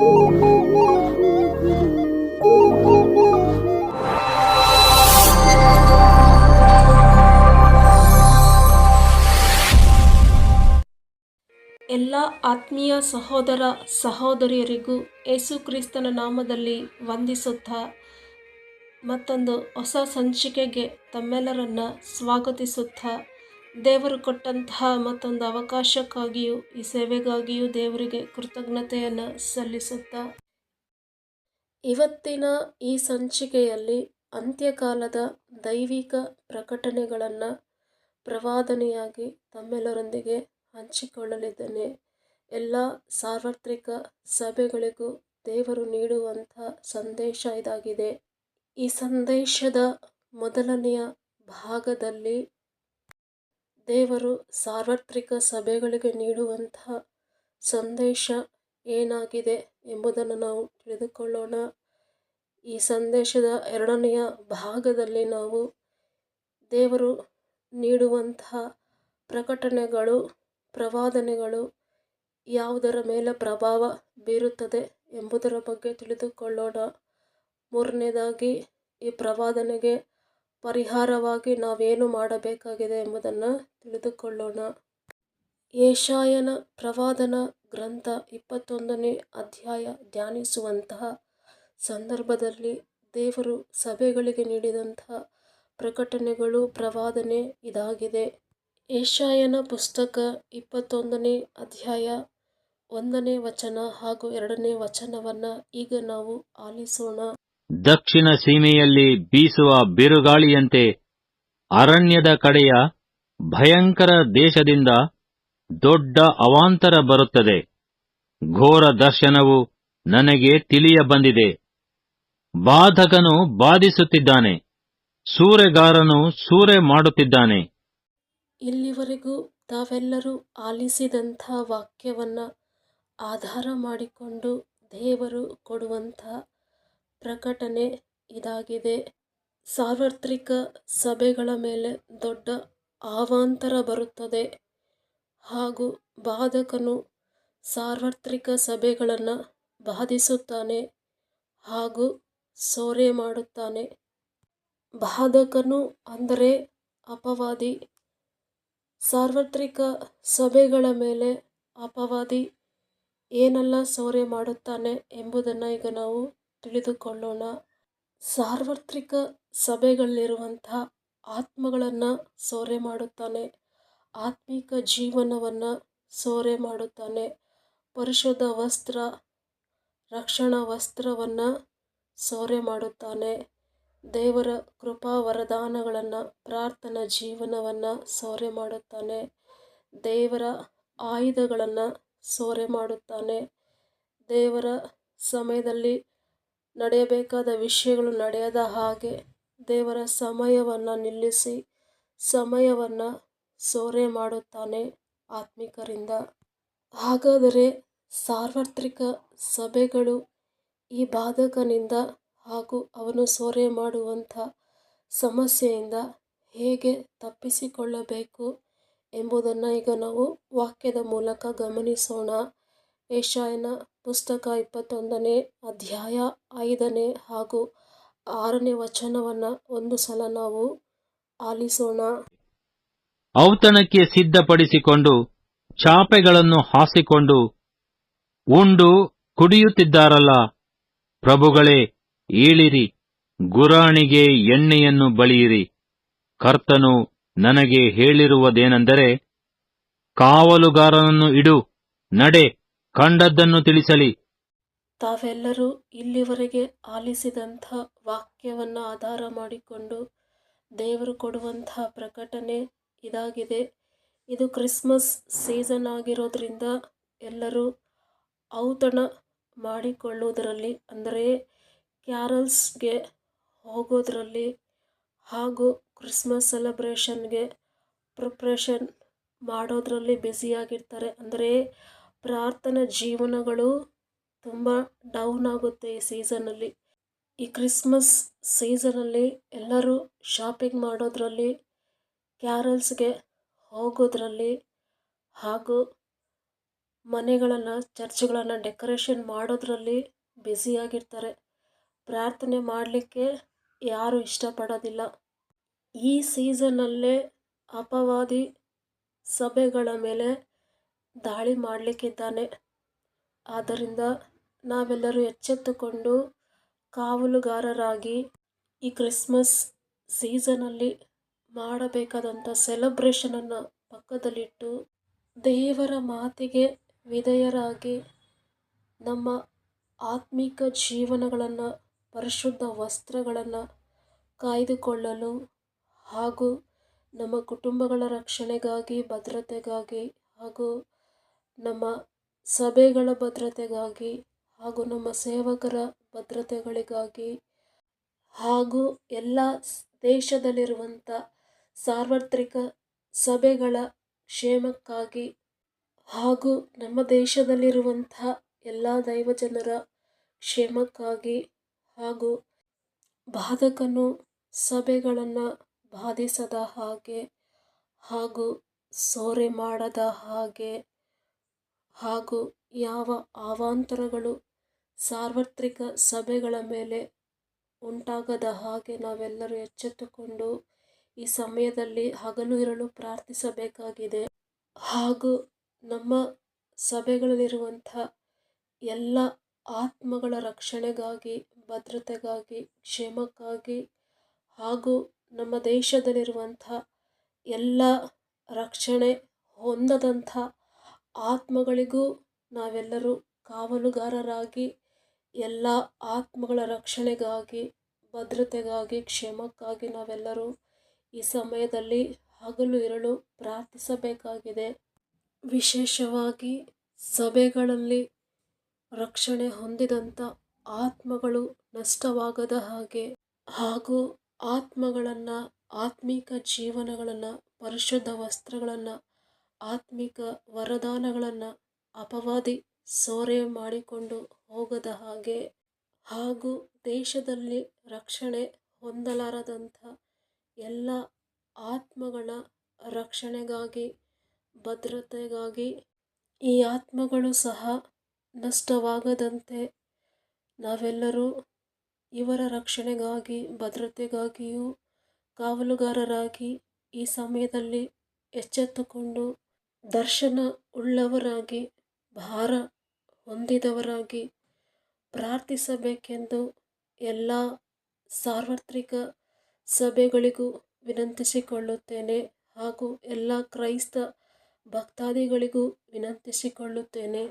ಎಲ್ಲ ಆತ್ಮೀಯ ಸಹೋದರ ಸಹೋದರಿಯರಿಗೂ ಯೇಸು ಕ್ರಿಸ್ತನ ನಾಮದಲ್ಲಿ ವಂದಿಸುತ್ತಾ ಮತ್ತೊಂದು ಹೊಸ ಸಂಚಿಕೆಗೆ ತಮ್ಮೆಲ್ಲರನ್ನ ಸ್ವಾಗತಿಸುತ್ತಾ ದೇವರು ಕೊಟ್ಟಂತಹ ಮತ್ತೊಂದು ಅವಕಾಶಕ್ಕಾಗಿಯೂ, ಈ ಸೇವೆಗಾಗಿಯೂ ದೇವರಿಗೆ ಕೃತಜ್ಞತೆಯನ್ನು ಸಲ್ಲಿಸುತ್ತಾ. ಇವತ್ತಿನ ಈ ಸಂಚಿಕೆಯಲ್ಲಿ ಅಂತ್ಯಕಾಲದ ದೈವಿಕ ಪ್ರಕಟಣೆಗಳನ್ನು ಪ್ರವಾದನೆಯಾಗಿ ತಮ್ಮೆಲ್ಲರೊಂದಿಗೆ ಹಂಚಿಕೊಳ್ಳಲಿದ್ದೇನೆ. ಎಲ್ಲ ಸಾರ್ವತ್ರಿಕ ಸಭೆಗಳಿಗೂ ದೇವರು ನೀಡುವಂಥ ಸಂದೇಶ ಇದಾಗಿದೆ. ಈ ಸಂದೇಶದ ಮೊದಲನೆಯ ಭಾಗದಲ್ಲಿ ದೇವರು ಸಾರ್ವತ್ರಿಕ ಸಭೆಗಳಿಗೆ ನೀಡುವಂತಹ ಸಂದೇಶ ಏನಾಗಿದೆ ಎಂಬುದನ್ನು ನಾವು ತಿಳಿದುಕೊಳ್ಳೋಣ. ಈ ಸಂದೇಶದ ಎರಡನೆಯ ಭಾಗದಲ್ಲಿ ನಾವು ದೇವರು ನೀಡುವಂತಹ ಪ್ರಕಟಣೆಗಳು, ಪ್ರವಾದನೆಗಳು ಯಾವುದರ ಮೇಲೆ ಪ್ರಭಾವ ಬೀರುತ್ತದೆ ಎಂಬುದರ ಬಗ್ಗೆ ತಿಳಿದುಕೊಳ್ಳೋಣ. ಮೂರನೇದಾಗಿ, ಈ ಪ್ರವಾದನೆಗೆ ಪರಿಹಾರವಾಗಿ ನಾವೇನು ಮಾಡಬೇಕಾಗಿದೆ ಎಂಬುದನ್ನು ತಿಳಿದುಕೊಳ್ಳೋಣ. ಏಷಾಯನ ಪ್ರವಾದನ ಗ್ರಂಥ ಇಪ್ಪತ್ತೊಂದನೇ ಅಧ್ಯಾಯ ಧ್ಯಾನಿಸುವಂತಹ ಸಂದರ್ಭದಲ್ಲಿ ದೇವರು ಸಭೆಗಳಿಗೆ ನೀಡಿದಂತಹ ಪ್ರಕಟಣೆಗಳು ಪ್ರವಾದನೆ ಇದಾಗಿದೆ. ಏಷಾಯನ ಪುಸ್ತಕ ಇಪ್ಪತ್ತೊಂದನೇ ಅಧ್ಯಾಯ ಒಂದನೇ ವಚನ ಹಾಗೂ ಎರಡನೇ ವಚನವನ್ನು ಈಗ ನಾವು ಆಲಿಸೋಣ. ದಕ್ಷಿಣ ಸೀಮೆಯಲ್ಲಿ ಬೀಸುವ ಬಿರುಗಾಳಿಯಂತೆ ಅರಣ್ಯದ ಕಡೆಯ ಭಯಂಕರ ದೇಶದಿಂದ ದೊಡ್ಡ ಅವಾಂತರ ಬರುತ್ತದೆ. ಘೋರ ದರ್ಶನವು ನನಗೆ ತಿಳಿಯ ಬಂದಿದೆ ಬಾಧಕನು ಬಾಧಿಸುತ್ತಿದ್ದಾನೆ. ಸೂರೆಗಾರನು ಸೂರೆ ಮಾಡುತ್ತಿದ್ದಾನೆ. ಇಲ್ಲಿವರೆಗೂ ತಾವೆಲ್ಲರೂ ಆಲಿಸಿದಂಥ ವಾಕ್ಯವನ್ನು ಆಧಾರ ಮಾಡಿಕೊಂಡು ದೇವರು ಕೊಡುವಂಥ ಪ್ರಕಟಣೆ ಇದಾಗಿದೆ. ಸಾರ್ವತ್ರಿಕ ಸಭೆಗಳ ಮೇಲೆ ದೊಡ್ಡ ಅವಾಂತರ ಬರುತ್ತದೆ. ಹಾಗೂ ಬಾಧಕನು ಸಾರ್ವತ್ರಿಕ ಸಭೆಗಳನ್ನು ಬಾಧಿಸುತ್ತಾನೆ ಹಾಗೂ ಸೋರೆ ಮಾಡುತ್ತಾನೆ. ಬಾಧಕನು ಅಂದರೆ ಅಪವಾದಿ. ಸಾರ್ವತ್ರಿಕ ಸಭೆಗಳ ಮೇಲೆ ಅಪವಾದಿ ಏನೆಲ್ಲ ಸೋರೆ ಮಾಡುತ್ತಾನೆ ಎಂಬುದನ್ನು ಈಗ ನಾವು ತಿಳಿದುಕೊಳ್ಳೋಣ. ಸಾರ್ವತ್ರಿಕ ಸಭೆಗಳಲ್ಲಿರುವಂಥ ಆತ್ಮಗಳನ್ನು ಸೋರೆ ಮಾಡುತ್ತಾನೆ. ಆತ್ಮಿಕ ಜೀವನವನ್ನು ಸೋರೆ ಮಾಡುತ್ತಾನೆ. ಪರಿಶುದ್ಧ ವಸ್ತ್ರ, ರಕ್ಷಣಾ ವಸ್ತ್ರವನ್ನು ಸೋರೆ ಮಾಡುತ್ತಾನೆ. ದೇವರ ಕೃಪಾ ವರದಾನಗಳನ್ನು, ಪ್ರಾರ್ಥನಾ ಜೀವನವನ್ನು ಸೋರೆ ಮಾಡುತ್ತಾನೆ. ದೇವರ ಆಯುಧಗಳನ್ನು ಸೋರೆ ಮಾಡುತ್ತಾನೆ. ದೇವರ ಸಮಯದಲ್ಲಿ ನಡೆಯಬೇಕಾದ ವಿಷಯಗಳು ನಡೆಯದ ಹಾಗೆ ದೇವರ ಸಮಯವನ್ನು ನಿಲ್ಲಿಸಿ ಸಮಯವನ್ನು ಸೋರೆ ಮಾಡುತ್ತಾನೆ ಆತ್ಮಿಕರಿಂದ. ಹಾಗಾದರೆ ಸಾರ್ವತ್ರಿಕ ಸಭೆಗಳು ಈ ಬಾಧಕನಿಂದ ಹಾಗೂ ಅವನು ಸೋರೆ ಮಾಡುವಂಥ ಸಮಸ್ಯೆಯಿಂದ ಹೇಗೆ ತಪ್ಪಿಸಿಕೊಳ್ಳಬೇಕು ಎಂಬುದನ್ನು ಈಗ ನಾವು ವಾಕ್ಯದ ಮೂಲಕ ಗಮನಿಸೋಣ. ಏಷಾಯನ ಪುಸ್ತಕ ಇಪ್ಪತ್ತೊಂದನೇ ಅಧ್ಯಾಯ ಐದನೇ ಹಾಗೂ ಆರನೇ ವಚನವನ್ನು ಒಂದು ಸಲ ನಾವು ಆಲಿಸೋಣ. ಔತಣಕ್ಕೆ ಸಿದ್ಧಪಡಿಸಿಕೊಂಡು ಚಾಪೆಗಳನ್ನು ಹಾಸಿಕೊಂಡು ಉಂಡು ಕುಡಿಯುತ್ತಿದ್ದಾರಲ್ಲ, ಪ್ರಭುಗಳೇ, ಏಳಿರಿ, ಗುರಾಣಿಗೆ ಎಣ್ಣೆಯನ್ನು ಬಳಿಯಿರಿ. ಕರ್ತನು ನನಗೆ ಹೇಳಿರುವುದೇನೆಂದರೆ, ಕಾವಲುಗಾರನನ್ನು ಇಡು, ನಡೆ ಕಂಡದ್ದನ್ನು ತಿಳಿಸಲಿ. ತಾವೆಲ್ಲರೂ ಇಲ್ಲಿವರೆಗೆ ಆಲಿಸಿದಂಥ ವಾಕ್ಯವನ್ನು ಆಧಾರ ಮಾಡಿಕೊಂಡು ದೇವರು ಕೊಡುವಂಥ ಪ್ರಕಟಣೆ ಇದಾಗಿದೆ. ಇದು ಕ್ರಿಸ್ಮಸ್ ಸೀಸನ್ ಆಗಿರೋದ್ರಿಂದ ಎಲ್ಲರೂ ಔತಣ ಮಾಡಿಕೊಳ್ಳುವುದರಲ್ಲಿ, ಅಂದರೆ ಕ್ಯಾರಲ್ಸ್ಗೆ ಹೋಗೋದರಲ್ಲಿ ಹಾಗೂ ಕ್ರಿಸ್ಮಸ್ ಸೆಲೆಬ್ರೇಷನ್ಗೆ ಪ್ರಿಪ್ರೇಷನ್ ಮಾಡೋದರಲ್ಲಿ ಬ್ಯುಸಿಯಾಗಿರ್ತಾರೆ. ಅಂದರೆ ಪ್ರಾರ್ಥನಾ ಜೀವನಗಳು ತುಂಬ ಡೌನ್ ಆಗುತ್ತೆ ಈ ಸೀಸನಲ್ಲಿ ಈ ಕ್ರಿಸ್ಮಸ್ ಸೀಸನಲ್ಲಿ ಎಲ್ಲರೂ ಶಾಪಿಂಗ್ ಮಾಡೋದ್ರಲ್ಲಿ ಕ್ಯಾರಲ್ಸ್ಗೆ ಹೋಗೋದ್ರಲ್ಲಿ ಹಾಗೂ ಮನೆಗಳನ್ನು, ಚರ್ಚ್ಗಳನ್ನು ಡೆಕೋರೇಷನ್ ಮಾಡೋದ್ರಲ್ಲಿ ಬ್ಯುಸಿಯಾಗಿರ್ತಾರೆ ಪ್ರಾರ್ಥನೆ ಮಾಡಲಿಕ್ಕೆ ಯಾರೂ ಇಷ್ಟಪಡೋದಿಲ್ಲ. ಈ ಸೀಸನಲ್ಲೇ ಅಪವಾದಿ ಸಭೆಗಳ ಮೇಲೆ ದಾಳಿ ಮಾಡಲಿಕ್ಕಿದ್ದಾನೆ. ಆದ್ದರಿಂದ ನಾವೆಲ್ಲರೂ ಎಚ್ಚೆತ್ತುಕೊಂಡು ಕಾವಲುಗಾರರಾಗಿ ಈ ಕ್ರಿಸ್ಮಸ್ ಸೀಸನಲ್ಲಿ ಮಾಡಬೇಕಾದಂಥ ಸೆಲೆಬ್ರೇಷನನ್ನು ಪಕ್ಕದಲ್ಲಿಟ್ಟು ದೇವರ ಮಾತಿಗೆ ವಿಧೇಯರಾಗಿ ನಮ್ಮ ಆತ್ಮಿಕ ಜೀವನಗಳನ್ನು, ಪರಿಶುದ್ಧ ವಸ್ತ್ರಗಳನ್ನು ಕಾಯ್ದುಕೊಳ್ಳಲು ಹಾಗೂ ನಮ್ಮ ಕುಟುಂಬಗಳ ರಕ್ಷಣೆಗಾಗಿ, ಭದ್ರತೆಗಾಗಿ ಹಾಗೂ ನಮ್ಮ ಸಭೆಗಳ ಭದ್ರತೆಗಾಗಿ ಹಾಗೂ ನಮ್ಮ ಸೇವಕರ ಭದ್ರತೆಗಳಿಗಾಗಿ ಹಾಗೂ ಎಲ್ಲ ದೇಶದಲ್ಲಿರುವಂಥ ಸಾರ್ವತ್ರಿಕ ಸಭೆಗಳ ಕ್ಷೇಮಕ್ಕಾಗಿ ಹಾಗೂ ನಮ್ಮ ದೇಶದಲ್ಲಿರುವಂಥ ಎಲ್ಲ ದೈವಜನರ ಕ್ಷೇಮಕ್ಕಾಗಿ ಹಾಗೂ ಬಾಧಕನು ಸಭೆಗಳನ್ನು ಬಾಧಿಸದ ಹಾಗೆ ಹಾಗೂ ಸೋರೆ ಮಾಡದ ಹಾಗೆ ಹಾಗೂ ಯಾವ ಅವಾಂತರಗಳು ಸಾರ್ವತ್ರಿಕ ಸಭೆಗಳ ಮೇಲೆ ಉಂಟಾಗದ ಹಾಗೆ ನಾವೆಲ್ಲರೂ ಎಚ್ಚೆತ್ತುಕೊಂಡು ಈ ಸಮಯದಲ್ಲಿ ಹಗಲು ಇರಲು ಪ್ರಾರ್ಥಿಸಬೇಕಾಗಿದೆ. ಹಾಗೂ ನಮ್ಮ ಸಭೆಗಳಲ್ಲಿರುವಂಥ ಎಲ್ಲ ಆತ್ಮಗಳ ರಕ್ಷಣೆಗಾಗಿ, ಭದ್ರತೆಗಾಗಿ, ಕ್ಷೇಮಕ್ಕಾಗಿ ಹಾಗೂ ನಮ್ಮ ದೇಶದಲ್ಲಿರುವಂಥ ಎಲ್ಲ ರಕ್ಷಣೆ ಹೊಂದದಂಥ ಆತ್ಮಗಳಿಗೂ ನಾವೆಲ್ಲರೂ ಕಾವಲುಗಾರರಾಗಿ, ಎಲ್ಲ ಆತ್ಮಗಳ ರಕ್ಷಣೆಗಾಗಿ, ಭದ್ರತೆಗಾಗಿ, ಕ್ಷೇಮಕ್ಕಾಗಿ ನಾವೆಲ್ಲರೂ ಈ ಸಮಯದಲ್ಲಿ ಹಗಲು ಇರಲು ಪ್ರಾರ್ಥಿಸಬೇಕಾಗಿದೆ. ವಿಶೇಷವಾಗಿ ಸಭೆಗಳಲ್ಲಿ ರಕ್ಷಣೆ ಹೊಂದಿದಂಥ ಆತ್ಮಗಳು ನಷ್ಟವಾಗದ ಹಾಗೆ ಹಾಗೂ ಆತ್ಮಗಳನ್ನು, ಆತ್ಮಿಕ ಜೀವನಗಳನ್ನು, ಪರಿಶುದ್ಧ ವಸ್ತ್ರಗಳನ್ನು ಆತ್ಮಿಕ ವರದಾನಗಳನ್ನು ಅಪವಾದಿ ಸೋರೆ ಮಾಡಿಕೊಂಡು ಹೋಗದ ಹಾಗೆ ಹಾಗೂ ದೇಶದಲ್ಲಿ ರಕ್ಷಣೆ ಹೊಂದಲಾರದಂಥ ಎಲ್ಲ ಆತ್ಮಗಳ ರಕ್ಷಣೆಗಾಗಿ, ಭದ್ರತೆಗಾಗಿ ಈ ಆತ್ಮಗಳು ಸಹ ನಷ್ಟವಾಗದಂತೆ ನಾವೆಲ್ಲರೂ ಇವರ ರಕ್ಷಣೆಗಾಗಿ, ಭದ್ರತೆಗಾಗಿಯೂ ಕಾವಲುಗಾರರಾಗಿ ಈ ಸಮಯದಲ್ಲಿ ಎಚ್ಚೆತ್ತುಕೊಂಡು ದರ್ಶನ ಉಳ್ಳವರಾಗಿ ಭಾರ ಹೊಂದಿದವರಾಗಿ ಪ್ರಾರ್ಥಿಸಬೇಕೆಂದು ಎಲ್ಲ ಸಾರ್ವತ್ರಿಕ ಸಭೆಗಳಿಗೂ ವಿನಂತಿಸಿಕೊಳ್ಳುತ್ತೇನೆ ಹಾಗೂ ಎಲ್ಲ ಕ್ರೈಸ್ತ ಭಕ್ತಾದಿಗಳಿಗೂ ವಿನಂತಿಸಿಕೊಳ್ಳುತ್ತೇನೆ.